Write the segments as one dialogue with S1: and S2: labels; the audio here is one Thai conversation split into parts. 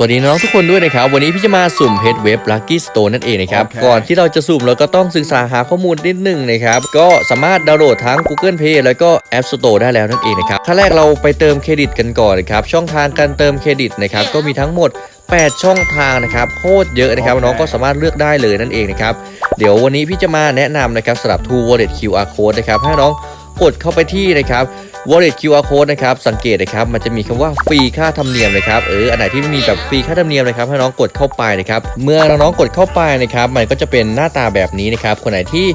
S1: สวัสดีน้องๆทุกคนด้วยนะครับ วันนี้พี่จะมาสุ่มเพจเว็บ Lucky Store นั่นเองนะครับ
S2: โอเค
S1: ก่อนที่เราจะสุ่มเราก็ต้องศึกษาหาข้อมูลนิดหนึ่งนะครับ ก็สามารถดาวน์โหลดทั้ง Google Play แล้วก็ App Store ได้แล้วนั่นเองนะครับขั้นแรกเราไปเติมเครดิตกันก่อนนะครับ ช่องทางการเติมเครดิตนะครับก็มีทั้งหมด 8 ช่องทางนะครับโคตรเยอะนะครับ
S2: โอเค
S1: น้องก็สามารถเลือกได้เลยนั่นเองนะครับ เดี๋ยววันนี้พี่จะมาแนะนำนะครับสำหรับ True Wallet QR Code นะครับให้น้องกดเข้าไปที่นะครับ Wallet QR Code นะครับสังเกตนะครับมันจะมีคำว่าฟรีค่าธรรมเนียมนะครับเอออันไหนที่ไม่มีแบบฟรีค่าธรรมเนียมนะครับให้น้องกดเข้าไปนะครับเมื่อน้องกดเข้าไปนะครับมันก็จะเป็นหน้าตาแบบนี้นะครับคนไหนที่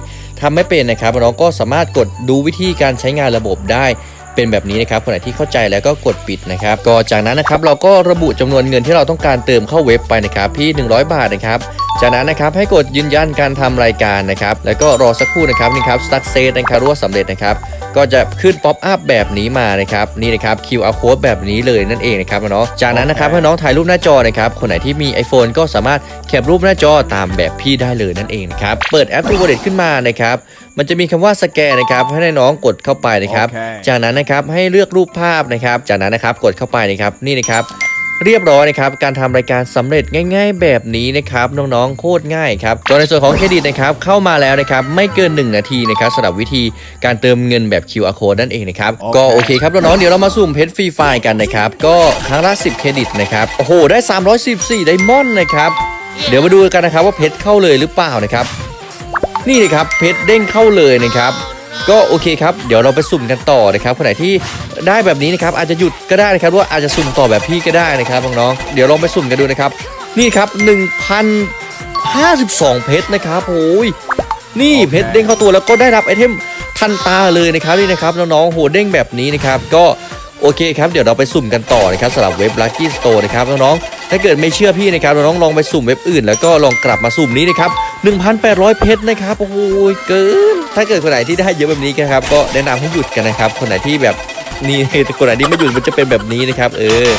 S1: ทำไม่เป็นนะครับน้องก็สามารถกดดูวิธีการใช้งานระบบได้เป็นแบบนี้นะครับคนไหนที่เข้าใจแล้วก็กดปิดนะครับก็จากนั้นนะครับเราก็ระบุจำนวนเงินที่เราต้องการเติมเข้าเว็บไปนะครับพี่ 100 บาทนะครับจากนั้นนะครับให้กดยืนยันการทำรายการนะครับแล้วก็รอสักครู่นะครับนี่ครับ success นะครับรู้ว่าสำเร็จนะครับ ก็จะขึ้นป๊อปอัพแบบนี้มานะครับนี่นะครับ QR code แบบนี้เลยนั่นเองนะครับน้องจากนั้นนะครับ
S2: โอเค
S1: ให้น้องถ่ายรูปหน้าจอนะครับคนไหนที่มี iPhone ก็สามารถแคปรูปหน้าจอตามแบบพี่ได้เลยนั่นเองนะครับเปิดแอป True Wallet ขึ้นมานะครับมันจะมีคำว่าสแกนนะครับให้น้องกดเข้าไปนะครับ
S2: โอเค
S1: จากนั้นนะครับให้เลือกรูปภาพนะครับ จากนั้นนะครับกดเข้าไปนะครับนี่นะครับ เรียบร้อยนะครับการทำรายการสำเร็จง่าย ๆ แบบนี้นะครับน้องๆโคตรง่ายครับตัวในส่วนของเครดิตนะครับเข้ามาแล้วนะครับไม่เกิน 1 นาทีนะครับสำหรับวิธีการเติมเงินแบบ QR code นั่นเองนะครับ
S2: โอเค
S1: ก็โอเคครับน้องๆเดี๋ยวเรามาสุ่มเพชรฟรีไฟล์กันนะครับก็ครั้งละ10 เครดิตนะครับโอ้โหได้ 314ไดมอนด์นะครับเดี๋ยวมาดูกันนะครับว่าเพชรเข้าเลยหรือเปล่านะครับนี่นะครับเพชรเด้งเข้าเลยนะครับ ก็โอเคครับ เดี๋ยวเราไปสุ่มกันต่อนะครับคนไหนที่ได้แบบนี้นะครับอาจจะหยุดก็ได้นะครับหรือว่าอาจจะสุ่มต่อแบบพี่ก็ได้นะครับน้องๆเดี๋ยวลองไปสุ่มกันดูนะครับ นี่ครับ 1,052 เพชรนะครับโอ้ยนี่
S2: เพ
S1: ชรเด้งเข้าตัวแล้วก็ได้รับไอเทมทันตาเลยนะครับนี่นะครับน้องๆโหเด้งแบบนี้นะครับก็โอเคครับเดี๋ยวเราไปสุ่มกันต่อนะครับสำหรับเว็บ Lucky Store นะครับน้องๆถ้าเกิดไม่เชื่อพี่นะครับน้องๆลองไปสุ่มเว็บอื่น แล้วก็ลองกลับมาสุ่มนี้นะครับ1,800 เพชรนะครับโอ้โหเกิน ถ้าเกิดคนไหนที่ได้เยอะแบบนี้นะครับ ก็แนะนำให้หยุดกันนะครับ คนไหนที่แบบนี่คนไหนที่ไม่หยุดมันจะเป็นแบบนี้นะครับ เออ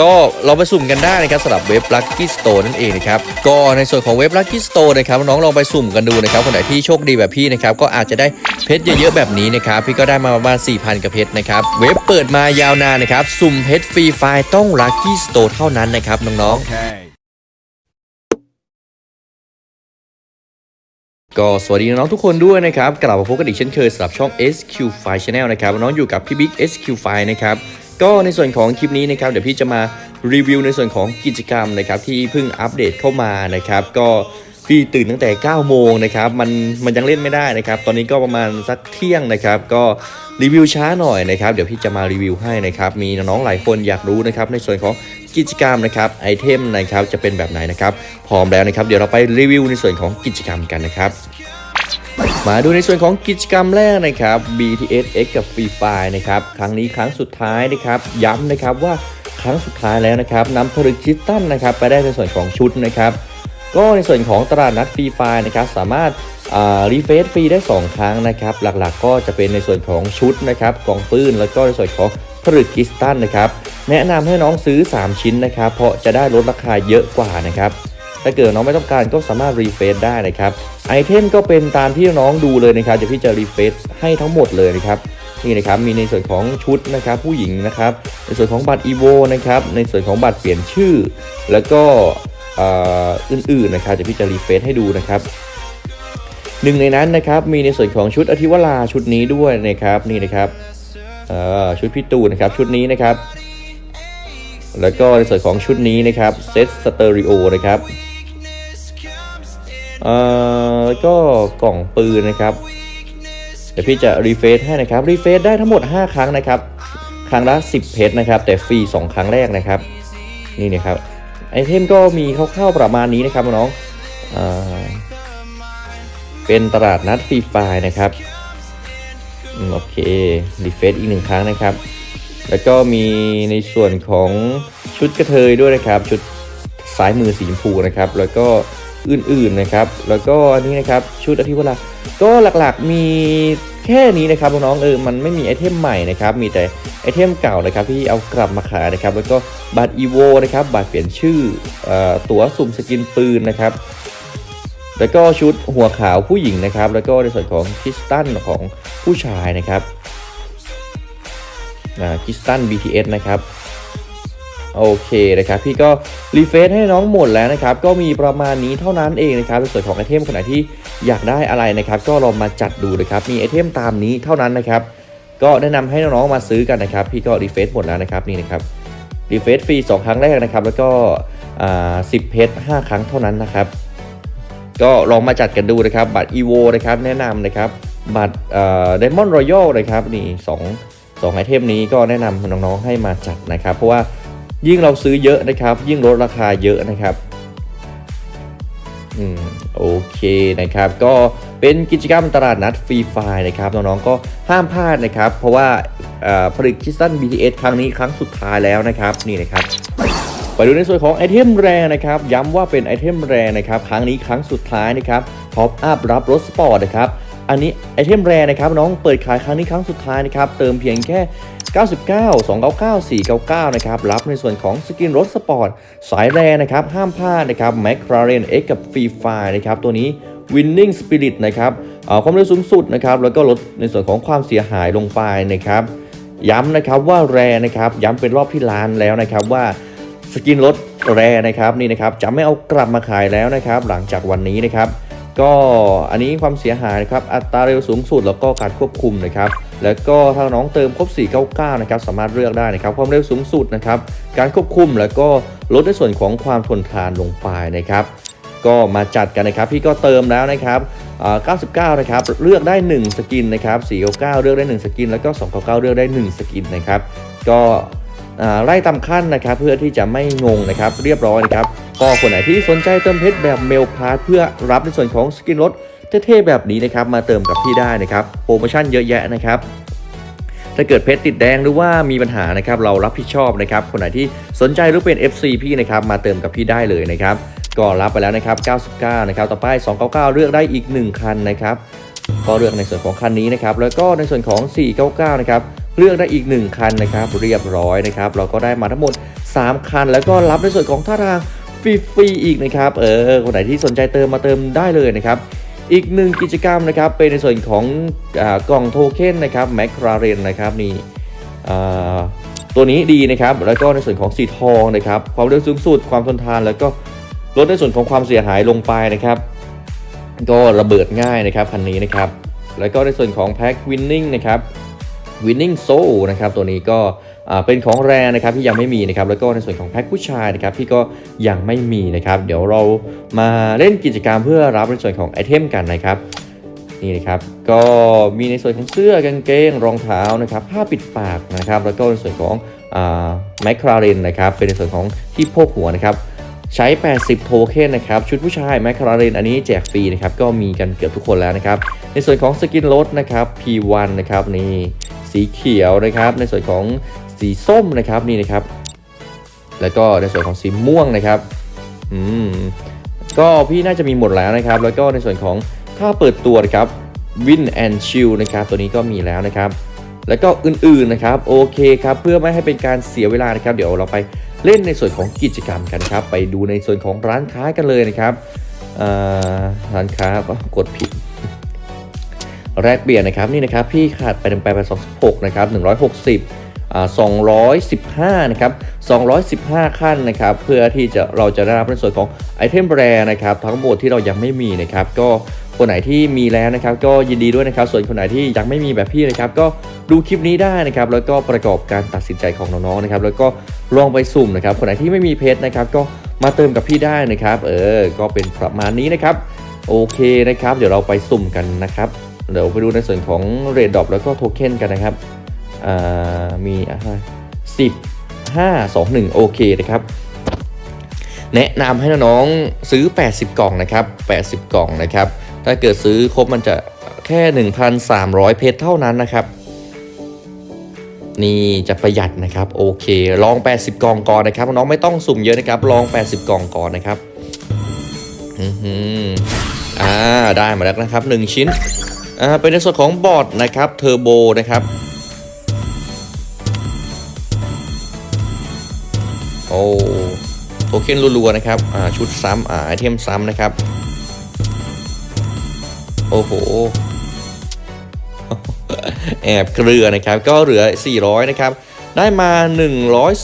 S1: ก็เราไปสุ่มกันได้นะครับสำหรับเว็บ Lucky Store นั่นเองนะครับ ก็ในส่วนของเว็บ Lucky Store นะครับน้องลองไปสุ่มกันดูนะครับ คนไหนที่โชคดีแบบพี่นะครับ ก็อาจจะได้เพชรเยอะๆแบบนี้นะครับ พี่ก็ได้มาประมาณ4,000กับเพชรนะครับ เว็บเปิดมายาวนานนะครับ สุ่มเพชรฟรีไฟล์ต้อง Lucky Store เท่านั้นนะครับน้องๆ
S2: Okay.
S1: ก็สวัสดีน้องทุกคนด้วยนะครับ กลับมาพบกันอีกเช่นเคยสำหรับช่อง SQ File Channel นะครับ น้องอยู่กับพี่บิ๊ก SQ File นะครับ ก็ในส่วนของคลิปนี้นะครับ เดี๋ยวพี่จะมารีวิวในส่วนของกิจกรรมนะครับ ที่เพิ่งอัปเดตเข้ามานะครับ ก็พี่ตื่นตั้งแต่ 9 โมงนะครับ มันมันยังเล่นไม่ได้นะครับ ตอนนี้ก็ประมาณสักเที่ยงนะครับ ก็รีวิวช้าหน่อยนะครับ เดี๋ยวพี่จะมารีวิวให้นะครับ มีน้องๆหลายคนอยากรู้นะครับในส่วนของ กิจกรรมนะครับไอเทมนะครับจะเป็นแบบไหนนะครับพร้อมแล้วนะครับ เดี๋ยวเราไปรีวิวในส่วนของกิจกรรมกันนะครับมาดูในส่วนของกิจกรรมแรกนะครับ BTS X กับ Free Fire นะครับครั้งนี้ครั้งสุดท้ายนะครับ ย้ำนะครับว่าครั้งสุดท้ายแล้วนะครับนำผลึกคริสตันนะครับไปได้ในส่วนของชุดนะครับก็ในส่วนของตลาดนัดฟรีไฟนะครับสามารถรีเฟซฟรีได้ 2 ครั้งนะครับหลักๆก็จะเป็นในส่วนของชุดนะครับกล่องปืนแล้วก็ในส่วนของผลึกคริสตันนะครับ แนะนำให้น้องซื้อ 3 ชิ้นนะครับ เพราะจะได้ลดราคาเยอะกว่านะครับ ถ้าเกิดน้องไม่ต้องการก็สามารถรีเฟซได้นะครับ ไอเทมก็เป็นตามที่น้องดูเลยนะครับเดี๋ยวพี่จะรีเฟซให้ทั้งหมดเลยนะครับ นี่นะครับ มีในส่วนของชุดนะครับ ผู้หญิงนะครับ ในส่วนของบัตรอีโวนะครับ ในส่วนของบัตรเปลี่ยนชื่อ แล้วก็อ่ออื่นๆนะครับเดี๋ยวพี่จะรีเฟซให้ดูนะครับหนึ่งในนั้นนะครับมีในส่วนของชุดอธิวราชุดนี้ด้วยนะครับนี่นะครับชุดพี่ตูนนะครับชุดนี้นะครับ แล้วก็ในส่วนของชุดนี้นะครับเซตสเตอริโอนะครับเอ่อแล้วก็กล่องปืนนะครับเดี๋ยวพี่จะรีเฟซให้นะครับรีเฟซได้ทั้งหมด 5 ครั้งนะครับ ครั้งละ 10 เพชรนะครับ แต่ฟรี 2 ครั้งแรกนะครับ นี่นะครับไอเทมก็มีคร่าวๆประมาณนี้นะครับน้องเอ่อเป็นตลาดนัดฟรีไฟนะครับอืมโอเครีเฟซอีกหนึ่งครั้งนะครับ แล้วก็มีในส่วนของชุดกระเทยด้วยนะครับ ชุดซ้ายมือสีชมพูนะครับ แล้วก็อื่นๆนะครับ แล้วก็อันนี้นะครับชุดอธิวราก็หลักๆมีแค่นี้นะครับน้องๆเออมันไม่มีไอเทมใหม่นะครับมีแต่ไอเทมเก่านะครับที่เอากลับมาขายนะครับแล้วก็บัตรอีโวนะครับบัตรเปลี่ยนชื่ออตั๋วสุ่มสกินปืนนะครับแล้วก็ชุดหัวขาวผู้หญิงนะครับแล้วก็ในส่วนของคริสตันของผู้ชายนะครับ คิสตัน BTS นะครับโอเคนะครับพี่ก็รีเฟซให้น้องหมดแล้วนะครับก็มีประมาณนี้เท่านั้นเองนะครับในส่วนของไอเทมขณะที่อยากได้อะไรนะครับ ก็ลองมาจัดดูนะครับมีไอเทมตามนี้เท่านั้นนะครับก็แนะนำให้น้องๆมาซื้อกันนะครับ พี่ก็รีเฟซหมดแล้วนะครับนี่นะครับรีเฟซฟรี2ครั้งแรกนะครับ แล้วก็อ่า10เพชร5ครั้งเท่านั้นนะครับ ก็ลองมาจัดกันดูนะครับ บัตร EVO นะครับแนะนำนะครับบัตรเอ่อ Diamond Royal นะครับนี่ส องสองไอเทมนี้ก็แนะนำน้องๆให้มาจัดนะครับ เพราะว่ายิ่งเราซื้อเยอะนะครับ ยิ่งลดราคาเยอะนะครับอืมโอเคนะครับ ก็เป็นกิจกรรมตลาดนัดฟรีไฟล์นะครับน้องๆก็ห้ามพลาดนะครับ เพราะว่าผลิตคิสตัน BTS ครั้งนี้ครั้งสุดท้ายแล้วนะครับนี่นะครับไปดูในส่วนของไอเทมแรนะครับ ย้ำว่าเป็นไอเทมแรนะครับ ครั้งนี้ครั้งสุดท้ายนะครับท็อปอัพรับรถสปอร์ตนะครับ อันนี้ไอเทมแรนะครับน้องเปิดขายครั้งนี้ครั้งสุดท้ายนะครับเติมเพียงแค่ 99 299 499 นะครับ รับในส่วนของสกินรถสปอร์ต สายแรนะครับ ห้ามพลาดนะครับ McLaren X กับ Free Fire นะครับ ตัวนี้ Winning Spirit นะครับความเร็วสูงสุดนะครับ แล้วก็ลดในส่วนของความเสียหายลงไปนะครับ ย้ำนะครับว่าแรนะครับ ย้ำเป็นรอบที่ล้านแล้วนะครับว่าสกินรถแรนะครับนี่นะครับจะไม่เอากลับมาขายแล้วนะครับ หลังจากวันนี้นะครับ ก็อันนี้ความเสียหายนะครับอัตราเร็วสูงสุดแล้วก็การควบคุมนะครับแล้วก็ถ้าน้องเติมครบ 499 นะครับสามารถเลือกได้นะครับความเร็วสูงสุดนะครับการควบคุมแล้วก็ลดในส่วนของความทนทานลงไปนะครับก็มาจัดกันนะครับพี่ก็เติมแล้วนะครับ99 นะครับเลือกได้ 1 สกินนะครับ499 เลือกได้ 1 สกิน แล้วก็ 299 เลือกได้ 1 สกินนะครับก็ไล่ตามขั้นนะครับเพื่อที่จะไม่งงนะครับเรียบร้อยนะครับ ก็คนไหนที่สนใจเติมเพชรแบบเมลพาร์ทเพื่อรับในส่วนของสกินรถเท่ๆแบบนี้นะครับมาเติมกับพี่ได้นะครับโปรโมชั่นเยอะแยะนะครับถ้าเกิดเพชรติดแดงหรือว่ามีปัญหานะครับเรารับผิดชอบนะครับคนไหนที่สนใจหรือเป็น FC พี่นะครับมาเติมกับพี่ได้เลยนะครับก็รับไปแล้วนะครับ 99 นะครับ ต่อไป 299 เลือกได้อีก 1 คันนะครับ ก็เลือกในส่วนของคันนี้นะครับ แล้วก็ในส่วนของ 499 นะครับ เลือกได้อีก 1 คันนะครับ เรียบร้อยนะครับ เราก็ได้มาทั้งหมด 3 คัน แล้วก็รับในส่วนของท่าทาง ฟรีๆอีกนะครับเออคนไหนที่สนใจเติมมาเติมได้เลยนะครับอีกหนึ่งกิจกรรมนะครับเป็นในส่วนของอกล่องโทเค็นนะครับแมคคาเรนนะครับนี่ตัวนี้ดีนะครับแล้วก็ในส่วนของสีทองนะครับความเร็วสูงสุดความทนทาน แล้วก็ลดในส่วนของความเสียหายลงไปนะครับ ก็ระเบิดง่ายนะครับคันนี้นะครับแล้วก็ในส่วนของแพ็ควินนิ่งนะครับ Winning Soul นะครับตัวนี้ก็ เป็นของแรนะครับที่ยังไม่มีนะครับแล้วก็ในส่วนของแพ็คผู้ชายนะครับที่ก็ยังไม่มีนะครับ เดี๋ยวเรามาเล่นกิจกรรมเพื่อรับในส่วนของไอเทมกันนะครับนี่นะครับก็มีในส่วนของเสื้อกางเกงรองเท้านะครับผ้าปิดปากนะครับ แล้วก็ในส่วนของแมคคาเรนนะครับเป็นในส่วนของที่โพกหัวนะครับใช้ 80 โทเค็นนะครับ ชุดผู้ชายแมคคาราเรนอันนี้แจกฟรีนะครับ ก็มีกันเกือบทุกคนแล้วนะครับ ในส่วนของสกินรถนะครับ P1 นะครับนี่สีเขียวนะครับ ในส่วนของ สีส้มนะครับนี่นะครับ แล้วก็ในส่วนของสีม่วงนะครับอืมก็พี่น่าจะมีหมดแล้วนะครับ แล้วก็ในส่วนของถ้าเปิดตัวนะครับ Win and Chill นะครับตัวนี้ก็มีแล้วนะครับ แล้วก็อื่นๆนะครับโอเคครับเพื่อไม่ให้เป็นการเสียเวลานะครับ เดี๋ยวเราไปเล่นในส่วนของกิจกรรมกันครับ ไปดูในส่วนของร้านค้ากันเลยนะครับร้านค้าก็กดผิด แรกเปลี่ยนนะครับนี่นะครับพี่ขาดไป1 8 2 6นะครับ160อ่า 215 นะครับ 215 ขั้นนะครับ เพื่อที่จะเราจะได้รับในส่วนของไอเทมแรนะครับ ทั้งหมดที่เรายังไม่มีนะครับ ก็คนไหนที่มีแล้วนะครับ ก็ยินดีด้วยนะครับ ส่วนคนไหนที่ยังไม่มีแบบพี่นะครับ ก็ดูคลิปนี้ได้นะครับ แล้วก็ประกอบการตัดสินใจของน้องๆนะครับ แล้วก็ลองไปสุ่มนะครับ คนไหนที่ไม่มีเพชรนะครับ ก็มาเติมกับพี่ได้นะครับ เออ ก็เป็นประมาณนี้นะครับ โอเคนะครับ เดี๋ยวเราไปสุ่มกันนะครับ เดี๋ยวไปดูในส่วนของเรดดอปแล้วก็โทเค็นกันนะครับ มีอะไรสิบห้าสองหนึ่งโอเคนะครับ แนะนำให้น้องๆซื้อ 80 กล่องนะครับ 80 กล่องนะครับ ถ้าเกิดซื้อครบมันจะแค่ 1,300 เพชรเท่านั้นนะครับ นี่จะประหยัดนะครับ โอเค ลอง 80 กล่องก่อนนะครับ น้องไม่ต้องสุ่มเยอะนะครับ ลอง 80 กล่องก่อนนะครับอือหืออ่าได้มาแล้วนะครับ 1 ชิ้นอ่าเป็นในส่วนของบอร์ดนะครับเทอร์โบนะครับ โอ้โทเค็นรัวๆนะครับอ่าชุดซ้ำอ่าไอเทมซ้ำนะครับ โอ้โหแอบเกลือนะครับ ก็เหลือ 400 นะครับ ได้มา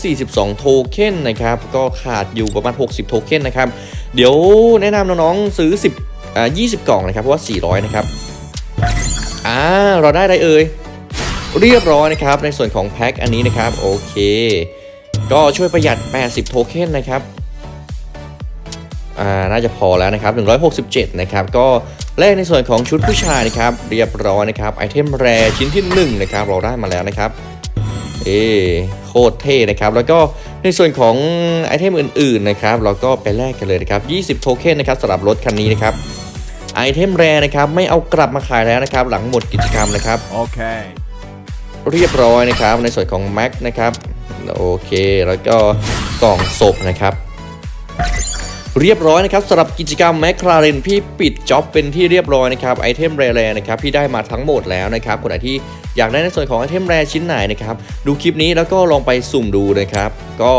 S1: 142 โทเค็นนะครับ ก็ขาดอยู่ประมาณ 60 โทเค็นนะครับ เดี๋ยวแนะนำน้องๆซื้อ 10อ่า20 กล่องนะครับ เพราะว่า 400 นะครับ อ่า เราได้อะไรเอ่ย เรียบร้อยนะครับ ในส่วนของแพ็คอันนี้นะครับ โอเค ก็ช่วยประหยัด 80 โทเค็นนะครับอ่าน่าจะพอแล้วนะครับ167 นะครับ ก็แลกในส่วนของชุดผู้ชายนะครับ เรียบร้อยนะครับ ไอเทมแรชิ้นที่1นะครับ เราได้มาแล้วนะครับ เอโคตรเท่นะครับ แล้วก็ในส่วนของไอเทมอื่นๆนะครับ เราก็ไปแลกกันเลยนะครับ 20 โทเค็นนะครับสำหรับรถคันนี้นะครับ ไอเทมแรนะครับ ไม่เอากลับมาขายแล้วนะครับ หลังหมดกิจกรรมนะครับ
S2: Okay.
S1: เรียบร้อยนะครับ ในส่วนของ Mac นะครับ โอเค แล้วก็กล่องศพนะครับ เรียบร้อยนะครับสำหรับกิจกรรมแมคลาเรนพี่ปิดจ็อบเป็นที่เรียบร้อยนะครับไอเทมแรๆนะครับพี่ได้มาทั้งหมดแล้วนะครับคนไหนที่อยากได้ในส่วนของไอเทมแรชิ้นไหนนะครับดูคลิปนี้แล้วก็ลองไปสุ่มดูนะครับ ก็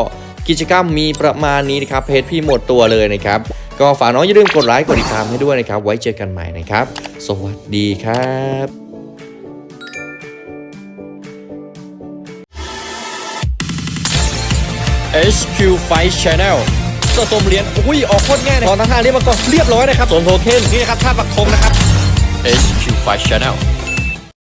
S1: กิจกรรมมีประมาณนี้นะครับเพจพี่หมดตัวเลยนะครับ ก็ฝากน้องอย่าลืมกดไลค์กดติดตามให้ด้วยนะครับ ไว้เจอกันใหม่นะครับ สวัสดีครับ HQ Fight Channel สะสมเหรียญอุ้ยออกโคตรง่ายเลยตอนทางห้าเรียบมาก่อนเรียบร้อยนะครับสวมโทเค็นนี่นะครับท่าปักธงนะครับ HQ Fight Channel